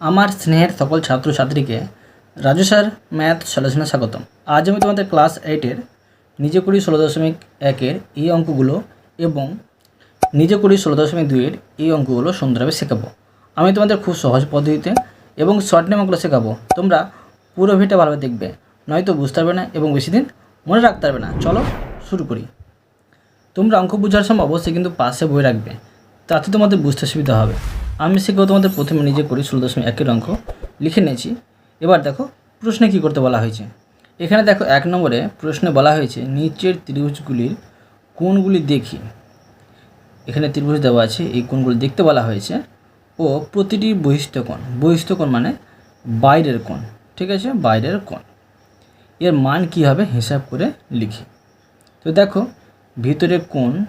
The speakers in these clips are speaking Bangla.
আমার স্নেহের সকল ছাত্রছাত্রীকে রাজু স্যার, ম্যাথ সলিউশনে স্বাগতম। আজ আমি তোমাদের ক্লাস এইটের নিজে করি ষোলো দশমিক একের এই অঙ্কগুলো এবং নিজে করি ষোলো দশমিক দুইয়ের এই অঙ্কগুলো সুন্দরভাবে শেখাবো। আমি তোমাদের খুব সহজ পদ্ধতিতে এবং শর্ট নেম অঙ্কগুলো শেখাবো। তোমরা পুরো ভিডিওটা ভালোভাবে দেখবে, নয়তো বুঝতে পারবে না এবং বেশি দিন মনে রাখতে পারবে না। চলো শুরু করি। তোমরা অঙ্ক বোঝার সময় অবশ্যই কিন্তু পাশে বই রাখবে, তাতে তোমাদের বুঝতে সুবিধা হবে। আমি সেগুলো তোমাদের প্রথমে নিজে করি ষোলো দশমিক একের অঙ্ক। লিখে নিয়েছি। এবার দেখো, প্রশ্নে কী করতে বলা হয়েছে? এখানে দেখো, এক নম্বরে প্রশ্নে বলা হয়েছে, নিচের ত্রিভুজগুলির কোনগুলি দেখি। এখানে ত্রিভুজ দেওয়া আছে, এই কোণগুলো দেখতে বলা হয়েছে। ও প্রতিটি বহিষ্ঠ কোণ। বহিষ্ঠ কোণ মানে বাইরের কোণ, ঠিক আছে? বাইরের কোণ। এর মান কী হবে? হিসাব করে লিখি। তো দেখো, ভিতরে কোণ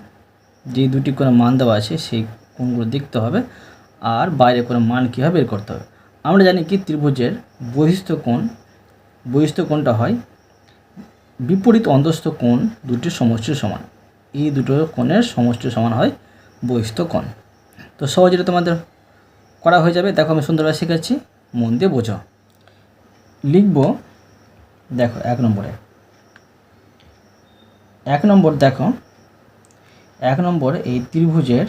যে দুটি কোণের মান দেওয়া আছে, সেই কোণগুলো দেখতে হবে। আর বাইরে কোণের মান কীভাবে বের করতে হবে? আমরা জানি কি ত্রিভুজের বহিস্থ কোণ, বহিস্থ কোণটা হয় বিপরীত অন্তস্থ কোণ দুটির সমষ্টির সমান। এই দুটো কোণের সমষ্টির সমান হয় বহিস্থ কোণ। তো সহজে তোমাদের করা হয়ে যাবে। দেখো আমি সুন্দরভাবে শেখাচ্ছি মন দিয়ে বোঝো। লিখব, দেখো, এক নম্বরে। এক নম্বর দেখো, এক নম্বর এই ত্রিভুজের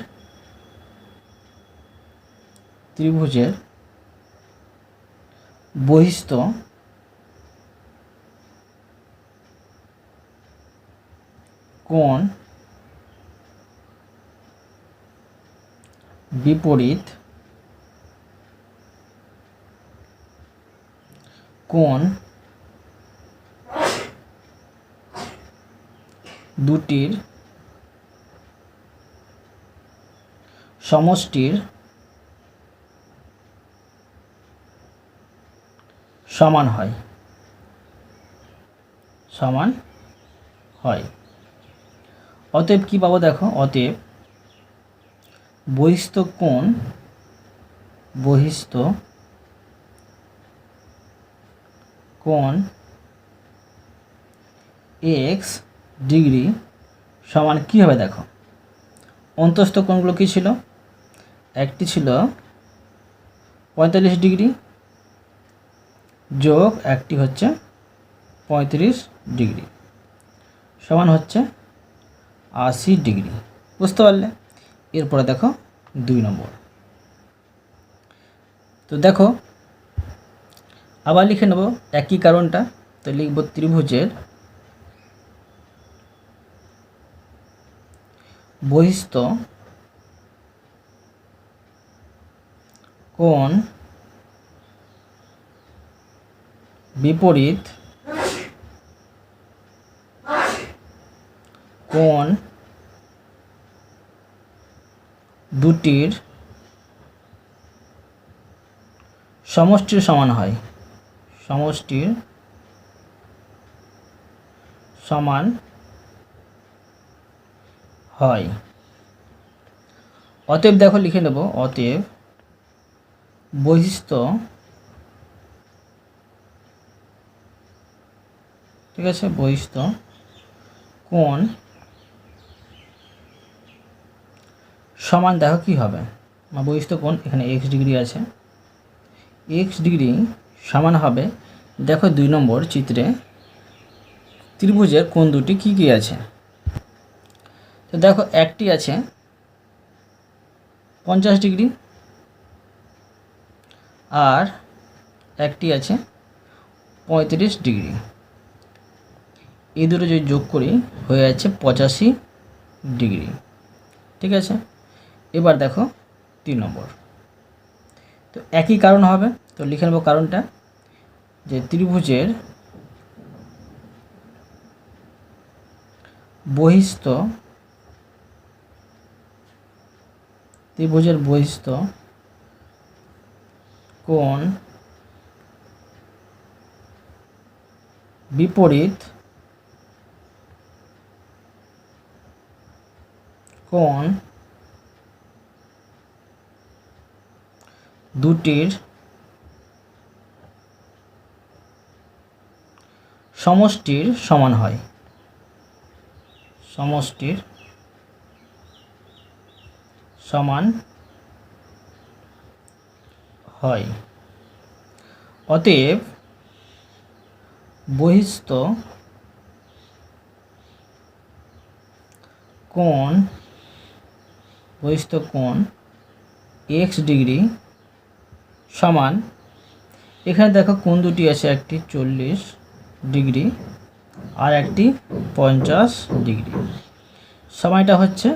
ত্রিভুজের বহিস্থ কোণ বিপরীত কোণ দুটির সমষ্টির সমান হয়। সমান হয়। অতএব কী পাবো দেখো? অতএব বহিস্থ কোণ বহিস্থ কোণ এক্স ডিগ্রি সমান কী হবে দেখো? অন্তস্থ কোণগুলো কী ছিল? একটি ছিল পঁয়তাল্লিশ ডিগ্রি যোগ একটি হচ্ছে পঁয়ত্রিশ ডিগ্রি। সমান হচ্ছে আশি ডিগ্রি। বুঝতে পারলে? এরপরে দেখো দুই নম্বর। তো দেখো, আবার লিখে নেব একই কারণটা, তো লিখব ত্রিভুজের বহিস্থ কোণ বিপরীত কোণ দুটির সমষ্টির সমান হয়। সমষ্টির সমান হয়। অতএব দেখো লিখে নেব, অতএব বৈশিষ্ট্য ঠিক আছে বৈশিষ্ট্য কোণ সমান দেখো কী হবে? বা বৈশিষ্ট্য কোণ এখানে এক্স ডিগ্রি আছে। এক্স ডিগ্রি সমান হবে, দেখো দুই নম্বর চিত্রে ত্রিভুজের কোণ দুটি কী কী আছে? তো দেখো একটি আছে পঞ্চাশ ডিগ্রি আর একটি আছে পঁয়ত্রিশ ডিগ্রি। এই দুটো যদি যোগ করি, হয়ে যাচ্ছে পঁচাশি ডিগ্রি। ঠিক আছে? এবার দেখো তিন নম্বর। তো একই কারণ হবে, তো লিখে নেব কারণটা, যে ত্রিভুজের বহিস্থ ত্রিভুজের বহিস্থ কোণ বিপরীত কোণ দুটির সমষ্টির সমান হয়। সমষ্টির সমান হয়। অতএব বহিস্থ কোণ বহিস্থ কোণ এক্স ডিগ্রি সমান, এখানে দেখো কোণ দুটি আছে, একটি চল্লিশ ডিগ্রি আর একটি পঞ্চাশ ডিগ্রি। সময়টা হচ্ছে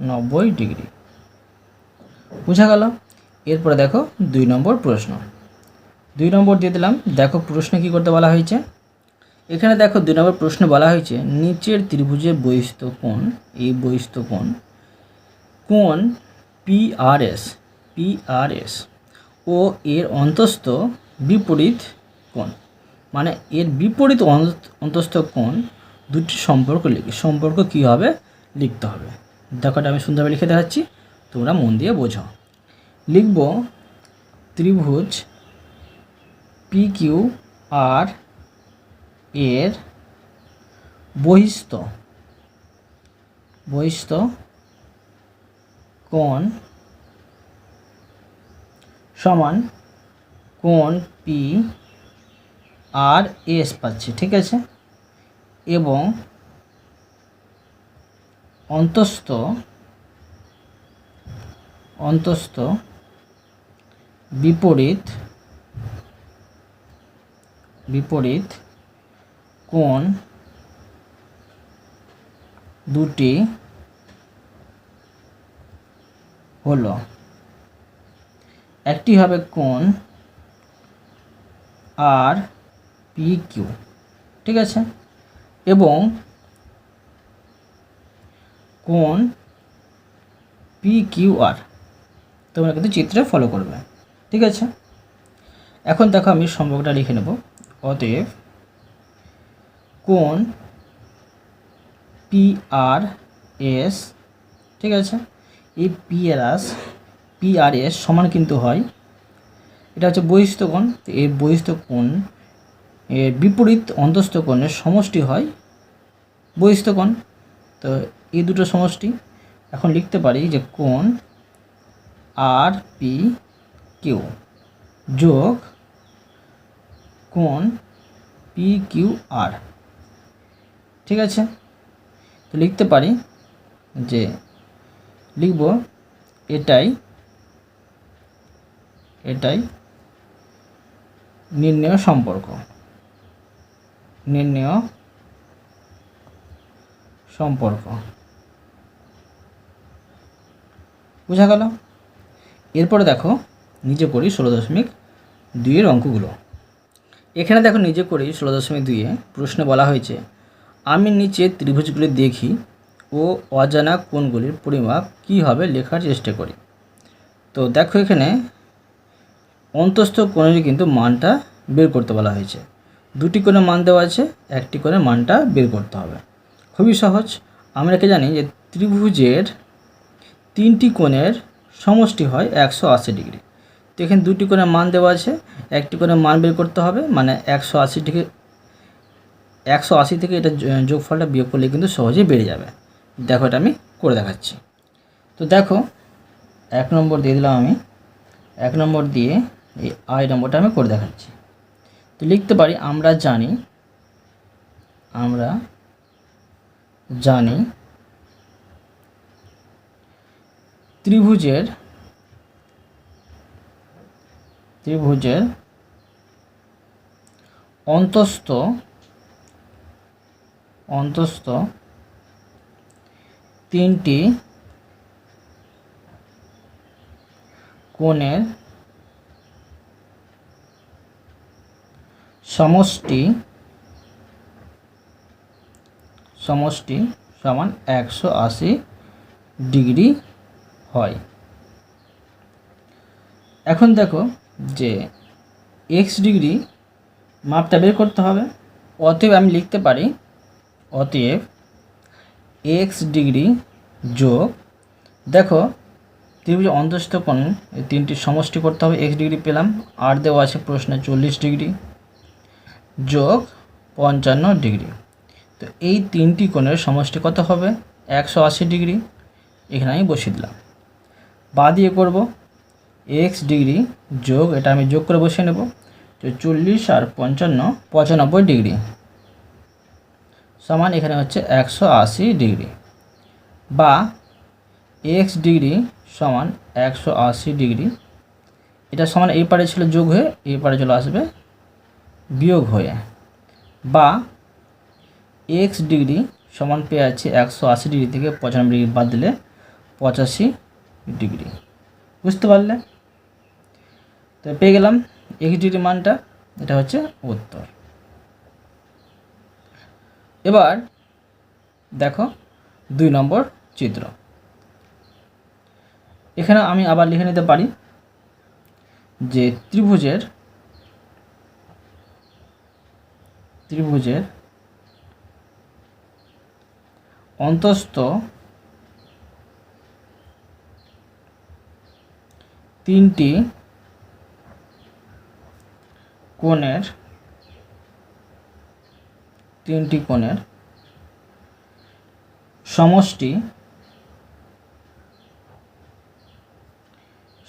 নব্বই ডিগ্রি। বুঝা গেল? এরপরে দেখো দুই নম্বর প্রশ্ন। দুই নম্বর দিয়ে দিলাম, দেখো প্রশ্নে কী করতে বলা হয়েছে? এখানে দেখো দুই নম্বর প্রশ্নে বলা হয়েছে, নিচের ত্রিভুজের বহিস্থ কোণ, এই বহিস্থ কোণ কোণ পিআরএস পিআরএস ও এর অন্তস্থ বিপরীত কোণ। মানে এর বিপরীত অন্ত- অন্তস্থ কোণ দুটি সম্পর্ক লিখি। সম্পর্ক কী হবে? লিখতে হবে। দেখো আমি সুন্দরভাবে লিখে দেখাচ্ছি। তোমরা মন দিয়ে বোঝো। লিখব ত্রিভুজ পি কিউ আর এর বহিস্থ। বহিস্থ কোণ সমান কোণ পি আর এস পাচ্ছি, ঠিক আছে? এবং অন্তস্থ অন্তস্থ বিপরীত বিপরীত কোণ দুটি হলো। একটি হবে কোন আর পি কিউ, ঠিক আছে? এবং কোন পি কিউ আর, তোমরা কিন্তু চিত্রে ফলো করবে, ঠিক আছে? এখন দেখো আমি সম্পর্কটা লিখে নেব। অতএব কোন পি আর এস, ঠিক আছে? এই R S P R S সমান কিন্তু হয়। এটা হচ্ছে বহিস্থ কোণ। এই কোণ এর বিপরীত অন্তস্থ কোণের সমষ্টি হয় বহিস্থ কোণ। তো এই দুটো সমষ্টি এখন লিখতে পারি যে কোণ আর পি কিউ যোগ কোণ পি কিউ আর ঠিক আছে? তো লিখতে পারি যে লিখব, এটাই এটাই নির্ণয় সম্পর্ক। নির্ণয় সম্পর্ক। বোঝা গেল? এরপরে দেখো, নিজে করি ষোলো দশমিক দুইয়ের অঙ্কগুলো। এখানে দেখো, নিজে করি ষোলো দশমিক দুইয়ে প্রশ্নে বলা হয়েছে, আমি নিচে ত্রিভুজগুলি দেখি ও অজানা কোণগুলির পরিমাপ কী হবে লেখার চেষ্টা করি? তো দেখো এখানে, অন্তস্থ কোণের কিন্তু মানটা বের করতে বলা হয়েছে। দুটি কোণের মান দেওয়া আছে, একটি কোণের মানটা বের করতে হবে। খুবই সহজ। আমরা কি জানি যে ত্রিভুজের তিনটি কোণের সমষ্টি হয় একশো আশি ডিগ্রি। তো এখানে দুটি কোণের মান দেওয়া আছে, একটি কোণের মান বের করতে হবে মানে একশো আশি থেকে, একশো আশি থেকে এটা যোগফলটা বিয়োগ করলে কিন্তু সহজেই বেড়ে যাবে। দেখো এটা আমি করে দেখাচ্ছি। তো দেখো, এক নম্বর দিয়ে দিলাম আমি, এক নম্বর দিয়ে এই আই নম্বরটা আমি করে দেখাচ্ছি। তো লিখতে পারি, আমরা জানি আমরা জানি ত্রিভুজের ত্রিভুজের অন্তস্থ অন্তস্থ তিনটি কোণের সমষ্টি সমষ্টি সমান একশো আশি ডিগ্রি হয়। এখন দেখো যে এক্স ডিগ্রি মাপটা বের করতে হবে, অতএব আমি লিখতে পারি, অতএব এক্স ডিগ্রি যোগ, দেখো, ত্রিভুজ অন্তস্থ কোণ এই তিনটি সমষ্টি করতে হবে এক্স ডিগ্রি পেলাম, আর দেওয়া আছে প্রশ্নে চল্লিশ ডিগ্রি যোগ পঞ্চান্ন ডিগ্রি। তো এই তিনটি কোণের সমষ্টি কত হবে? একশো আশি ডিগ্রি, এখানে আমি বসিয়ে দিলাম। বা দিয়ে করব এক্স ডিগ্রি যোগ, এটা আমি যোগ করে বসিয়ে নেব, তো চল্লিশ আর পঞ্চান্ন, পঁচানব্বই ডিগ্রি। সমান এখানে হচ্ছে একশো আশি ডিগ্রি বা এক্স ডিগ্রি সমান একশো আশি ডিগ্রি। এটা সমান এই পারে ছিল যোগ হয়ে, এই পারে চলে আসবে বিয়োগ হয়ে। বা এক্স ডিগ্রি সমান পেয়ে আছে একশো আশি ডিগ্রি থেকে পঁচানব্বই ডিগ্রি বাদ দিলে পঁচাশি ডিগ্রি। বুঝতে পারলে? তো পেয়ে গেলাম এক্স ডিগ্রি মানটা, এটা হচ্ছে উত্তর। এবার দেখো দুই নম্বর চিত্র। এখানে আমি আবার লিখে নিতে পারি যে ত্রিভুজের ত্রিভুজের অন্তস্থ তিনটি কোণের তিনটি কোণের সমষ্টি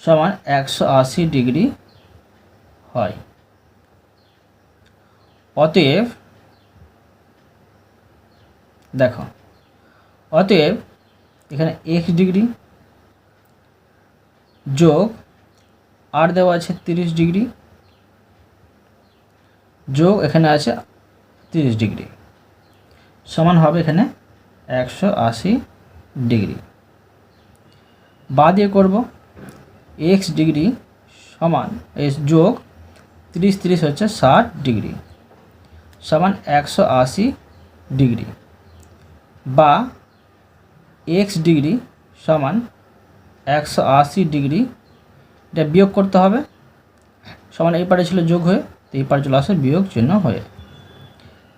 সমান একশো আশি ডিগ্রি হয়। অতএব, দেখো, অতএব এখানে এক্স ডিগ্রি যোগ আর দেওয়া আছে তিরিশ ডিগ্রি, যোগ এখানে আছে তিরিশ ডিগ্রি। সমান হবে এখানে একশো আশি ডিগ্রি। বা দিয়ে করব এক্স ডিগ্রি সমান এস যোগ তিরিশ তিরিশ হচ্ছে ষাট ডিগ্রি সমান একশো আশি ডিগ্রি। বা এক্স ডিগ্রি সমান একশো আশি ডিগ্রি এটা বিয়োগ করতে হবে। সমান এই পারে ছিল যোগ হয়ে তো এই পারে চলে আসে বিয়োগ চিহ্ন হয়ে।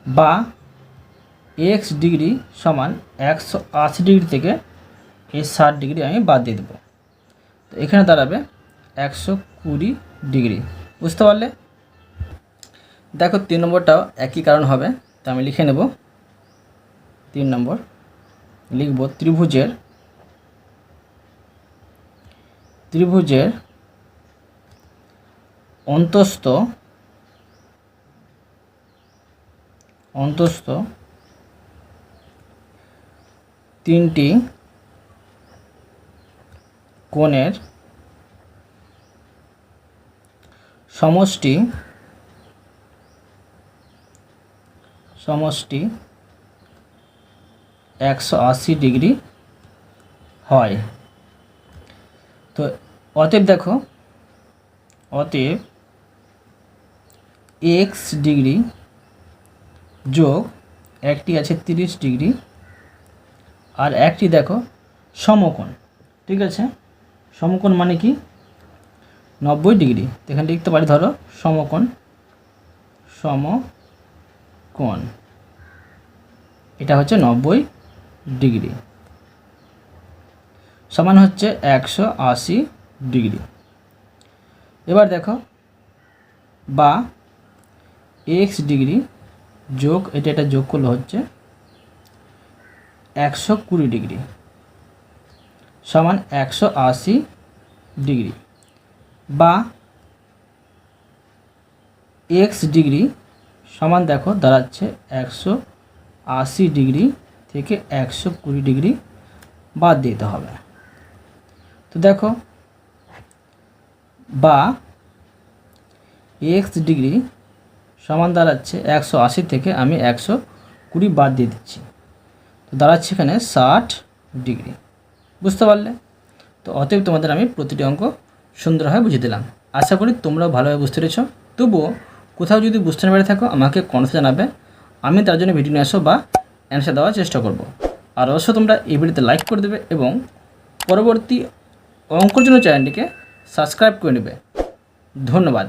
বা এক্স ডিগ্রি সমান একশো আশি ডিগ্রি থেকে এই ষাট ডিগ্রি আমি বাদ দিয়ে দেবো। তো এখানে দাঁড়াবে একশো কুড়ি ডিগ্রি। বুঝতে পারলে? দেখো তিন নম্বরটাও একই কারণ হবে, তা আমি লিখে নেব। তিন নম্বর, লিখব ত্রিভুজের ত্রিভুজের অন্তস্থ অন্তস্থ তিনটি কোণের সমষ্টি সমষ্টি একশো আশি ডিগ্রি হয়। তো অতএব দেখো, অতএব এক্স ডিগ্রি যোগ একটি আছে তিরিশ ডিগ্রি আর একটি দেখো সমকোণ, ঠিক আছে? সমকোণ মানে কি? নব্বই ডিগ্রি। এখানে লিখতে পারি, ধরো সমকোণ সমকোণ। এটা হচ্ছে নব্বই ডিগ্রি। সমান হচ্ছে একশো আশি ডিগ্রি। এবার দেখো বা এক্স ডিগ্রি যোগ, এটা এটা যোগ করলে হচ্ছে একশো কুড়ি ডিগ্রি সমান একশো আশি ডিগ্রি বা এক্স ডিগ্রি সমান দেখো দাঁড়াচ্ছে একশো আশি ডিগ্রি থেকে একশো কুড়ি ডিগ্রি বাদ দিতে হবে। তো দেখো বা এক্স ডিগ্রি সমান দাঁড়াচ্ছে একশো আশি থেকে আমি একশো কুড়ি বাদ দিয়ে দিচ্ছি। তো দাঁড়াচ্ছে এখানে ষাট ডিগ্রি। বুঝতে পারলে? তো অতএব তোমাদের আমি প্রতিটি অঙ্ক সুন্দরভাবে বুঝিয়ে দিলাম। আশা করি তোমরাও ভালোভাবে বুঝতে পেরেছ। তবুও কোথাও যদি বুঝতে না পেরে থাকো, আমাকে কনফে জানাবে। আমি তার জন্য ভিডিও নিয়ে আসো বা অ্যান্সার দেওয়ার চেষ্টা করব। আর অবশ্য তোমরা এই ভিডিওতে লাইক করে দেবে এবং পরবর্তী অঙ্কর জন্য চ্যানেলটিকে সাবস্ক্রাইব করে নেবে। ধন্যবাদ।